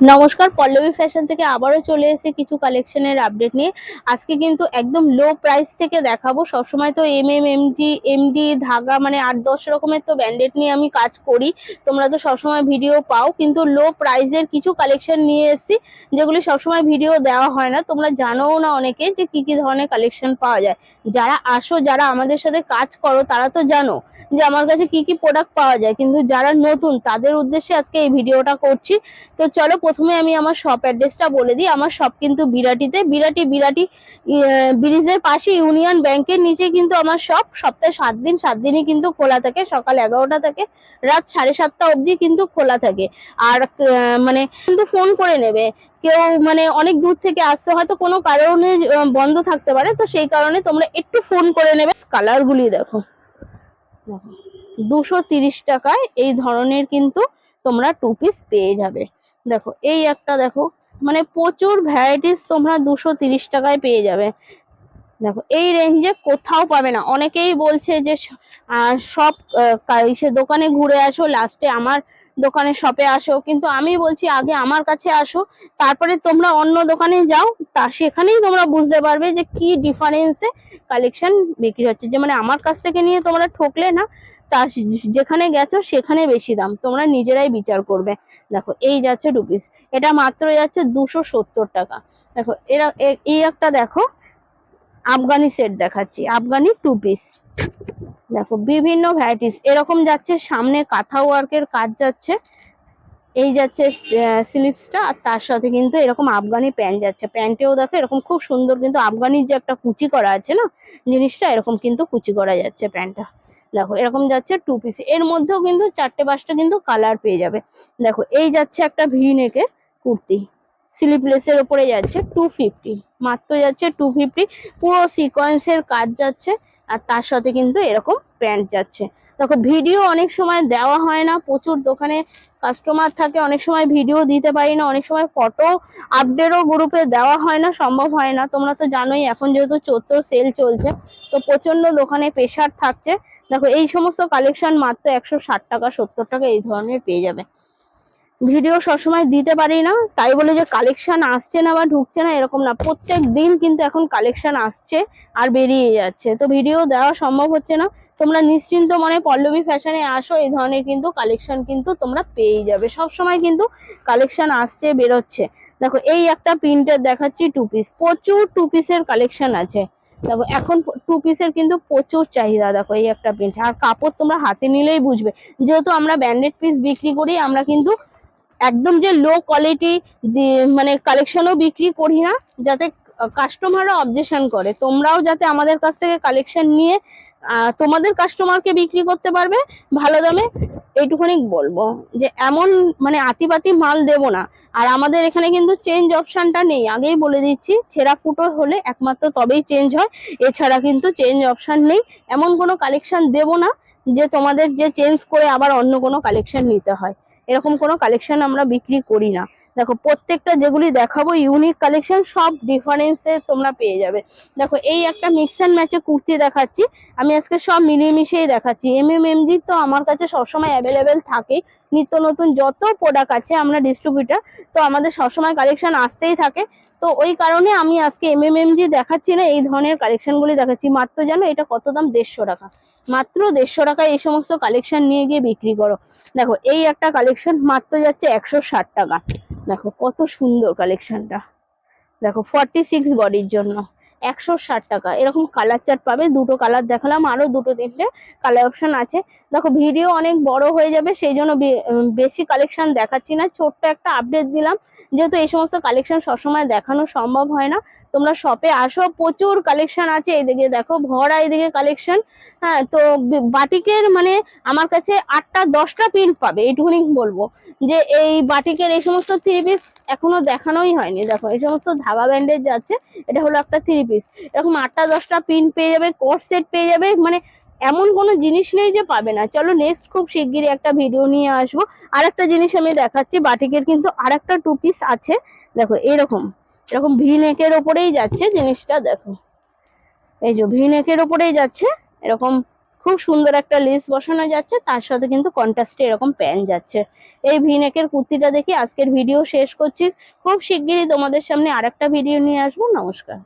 নমস্কার, পল্লবী ফ্যাশন থেকে আবারও চলে এসেছি কিছু কালেকশনের আপডেট নিয়ে। আজকে কিন্তু একদম লো প্রাইস থেকে দেখাবো। সবসময় তো M M M MG MD ধাগা মানে আট দশ রকমের তো ব্যান্ডেড নিয়ে আমি কাজ করি। তোমরা তো সবসময় ভিডিও পাও। কিন্তু লো প্রাইসের কিছু কালেকশন নিয়ে এসেছি, যেগুলি সবসময় ভিডিও দেওয়া হয় না। তোমরা জানোও না অনেকে যে কি কি ধরনের কালেকশন পাওয়া যায়। যারা আসো, যারা আমাদের সাথে কাজ করো, তারা তো জানো। যে আমার কাছে কি কি প্রোডাক্ট পাওয়া যায়। কিন্তু যারা নতুন, তাদের উদ্দেশ্যে আজকে এই ভিডিওটা করছি। তো চলো প্রথমে আমি আমার শপ অ্যাড্রেসটা বলে দিই। আমার শপ কিন্তু বিরাটিতে। বিরাটি বিরাটি ব্রিজের পাশে ইউনিয়ন ব্যাংকের নিচে কিন্তু আমার শপ সপ্তাহে সাত দিন, সাত দিনই কিন্তু খোলা থাকে। সকাল এগারোটা থেকে রাত সাড়ে সাতটা অবধি কিন্তু খোলা থাকে। আর মানে কিন্তু ফোন করে নেবে। কেউ মানে অনেক দূর থেকে আসছে। হয়তো কোনো কারণে বন্ধ থাকতে পারে। তো সেই কারণে তোমরা একটু ফোন করে নেবে। কালারগুলি দেখো। দুশো তিরিশ টাকায় এই ধরনের কিন্তু তোমরা টু পিস পেয়ে যাবে। দেখো, এই একটা দেখো মানে প্রচুর ভ্যারাইটিস তোমরা দুশো তিরিশ টাকায় পেয়ে যাবে। দেখো, এই রেঞ্জে কোথাও পাবে না। অনেকেই বলছে যে সব কা- দোকানে ঘুরে আসো লাস্টে আমার দোকানে শপে আসো। কিন্তু আমি বলছি, আগে আমার কাছে আসো, তারপরে তোমরা অন্য দোকানে যাও, তা সেখানেই তোমরা বুঝতে পারবে যে কি ডিফারেন্সে কালেকশন বিক্রি হচ্ছে। যে মানে আমার কাছ থেকে নিয়ে তোমরা ঠকলে না, তা যেখানে গেছো সেখানে বেশি দাম। তোমরা নিজেরাই বিচার করবে। দেখো, এই যাচ্ছে রুপিস এটা মাত্র যাচ্ছে দুশো সত্তর টাকা। দেখো, এরা এই একটা দেখো আফগানি সেট দেখাচ্ছি। আফগানি টু পিস দেখো, বিভিন্ন ভ্যারাইটিস এরকম যাচ্ছে, সামনে কাঁথা ওয়ার্কের কাজ যাচ্ছে। এই যাচ্ছে স্লিপসটা আর তার সাথে কিন্তু এরকম আফগানি প্যান্ট যাচ্ছে। প্যান্টেও দেখো, এরকম খুব সুন্দর কিন্তু আফগানির যে একটা কুচি করা আছে না, জিনিসটা এরকম কিন্তু কুচি করা যাচ্ছে প্যান্টটা দেখো, এরকম যাচ্ছে টু পিস এর মধ্যেও কিন্তু চারটে পাঁচটা কিন্তু কালার পেয়ে যাবে। দেখো, এই যাচ্ছে একটা ভি নেকের কুর্তি। স্লিপলেসের ওপরে যাচ্ছে টু ফিফটি মাত্র যাচ্ছে টু ফিফটি পুরো সিকোয়েন্সের কাজ যাচ্ছে আর তার সাথে কিন্তু এরকম প্যান্ট যাচ্ছে। দেখো ভিডিও অনেক সময় দেওয়া হয় না, প্রচুর দোকানে কাস্টমার থাকে, অনেক সময় ভিডিও দিতে পারি না, অনেক সময় ফটো আপডেটও গ্রুপে দেওয়া হয় না, সম্ভব হয় না। তোমরা তো জানোই, এখন যেহেতু চোদ্দ সেল চলছে, তো প্রচণ্ড দোকানে প্রেশার থাকছে। দেখো এই সমস্ত কালেকশন মাত্র একশো ষাট টাকা, সত্তর টাকা এই ধরনের পেয়ে যাবে। ভিডিও সবসময় দিতে পারি না, তাই বলে যে কালেকশান আসছে না বা ঢুকছে না এরকম না। প্রত্যেক দিন কিন্তু এখন কালেকশন আসছে আর বেরিয়ে যাচ্ছে। তো ভিডিও দেওয়া সম্ভব হচ্ছে না। তোমরা নিশ্চিন্ত মনে পল্লবী ফ্যাশনে আসো, এই ধরনের কিন্তু কালেকশান কিন্তু তোমরা পেয়েই যাবে। সব সময় কিন্তু কালেকশান আসছে, বেরোচ্ছে। দেখো, এই একটা প্রিন্টের দেখাচ্ছি টু পিস প্রচুর টু পিসের কালেকশন আছে। দেখো, এখন টু পিসের কিন্তু প্রচুর চাহিদা, দেখো, এই একটা প্রিন্ট আর কাপড় তোমরা হাতে নিলেই বুঝবে। যেহেতু আমরা ব্যান্ডেড পিস বিক্রি করি, আমরা কিন্তু একদম যে লো কোয়ালিটি মানে কালেকশনও বিক্রি করি না, যাতে কাস্টমাররা অবজেকশন করে। তোমরাও যাতে আমাদের কাছ থেকে কালেকশন নিয়ে তোমাদের কাস্টমারকে বিক্রি করতে পারবে, ভালো দামে এইটুখানি বলব। যে এমন মানে আতিপাতি মাল দেব না। আর আমাদের এখানে কিন্তু চেঞ্জ অপশনটা নেই। আগেই বলে দিচ্ছি, ছেঁড়া ফুটো হলে একমাত্র তবেই চেঞ্জ হয়। এছাড়া কিন্তু চেঞ্জ অপশন নেই। এমন কোনো কালেকশন দেব না, যে তোমাদের যে চেঞ্জ করে আবার অন্য কোনো কালেকশন নিতে হয়। এরকম কোনো কালেকশন আমরা বিক্রি করি না। দেখো, প্রত্যেকটা যেগুলি দেখাবো ইউনিক কালেকশন সব ডিফারেন্সে তোমরা পেয়ে যাবে। দেখো, এই একটা মিক্স অ্যান্ড ম্যাচে কুর্তি দেখাচ্ছি। আমি আজকে সব মিলিয়ে দেখাচ্ছি। এম এম এম তো আমার কাছে সবসময় অ্যাভেলেবেল থাকে নিত্য নতুন যত প্রোডাক্ট আছে, আমরা ডিস্ট্রিবিউটার তো আমাদের সবসময় কালেকশন আসতেই থাকে। তো ওই কারণে আমি আজকে এম এম জি দেখাচ্ছি না, এই ধরনের কালেকশনগুলি দেখাচ্ছি। মাত্র জানো, এটা কত দাম? দেড়শো টাকা। মাত্র দেড়শো টাকায় এই সমস্ত কালেকশন নিয়ে গিয়ে বিক্রি করো। দেখো, এই একটা কালেকশন মাত্র যাচ্ছে একশো ষাট টাকা। দেখো, কত সুন্দর কালেকশনটা দেখো ফর্টি সিক্স বডির জন্য। একশো ষাট টাকা। এরকম কালার চার্ট পাবে। দুটো কালার দেখালাম। আরও দুটো তিনটে কালার অপশন আছে। দেখো ভিডিও অনেক বড় হয়ে যাবে, সেই জন্য বেশি কালেকশন দেখাচ্ছি না। ছোট্ট একটা আপডেট দিলাম। যেহেতু এই সমস্ত কালেকশন সবসময় দেখানো সম্ভব হয় না। তোমরা শপে আসো, প্রচুর কালেকশন আছে এইদিকে দেখো, ভরা এইদিকে কালেকশন হ্যাঁ তো বাটিকের মানে আমার কাছে আটটা, দশটা প্রিন্ট পাবে, এইটুকুনি বলব। যে এই বাটিকের এই সমস্ত থ্রি পিস এখনও দেখানোই হয়নি। দেখো, এই সমস্ত ধাবা ব্যান্ডেজ যাচ্ছে, এটা হলো একটা থ্রি পিস এরকম আটটা, দশটা প্রিন্ট পেয়ে যাবে কোর্স সেট পেয়ে যাবে মানে এমন কোনো জিনিস নেই যে পাবে না। চলো নেক্সট খুব শিগগিরই একটা ভিডিও নিয়ে আসব। আর একটা জিনিস আমি দেখাচ্ছি, বাটিকের কিন্তু আর একটা টু পিস আছে। দেখো, এরকম। এরকম ভি নেকের ওপরেই যাচ্ছে জিনিসটা, দেখো। এই যে ভি নেকের ওপরেই যাচ্ছে, এরকম খুব সুন্দর একটা লেস বসানো যাচ্ছে, তার সাথে কিন্তু কন্ট্রাস্টে এরকম প্যান্ট যাচ্ছে। এই ভিনেকের কুর্তিটা দেখি আজকের ভিডিও শেষ করছি। খুব শিগগিরই তোমাদের সামনে আরেকটা ভিডিও নিয়ে আসব। নমস্কার।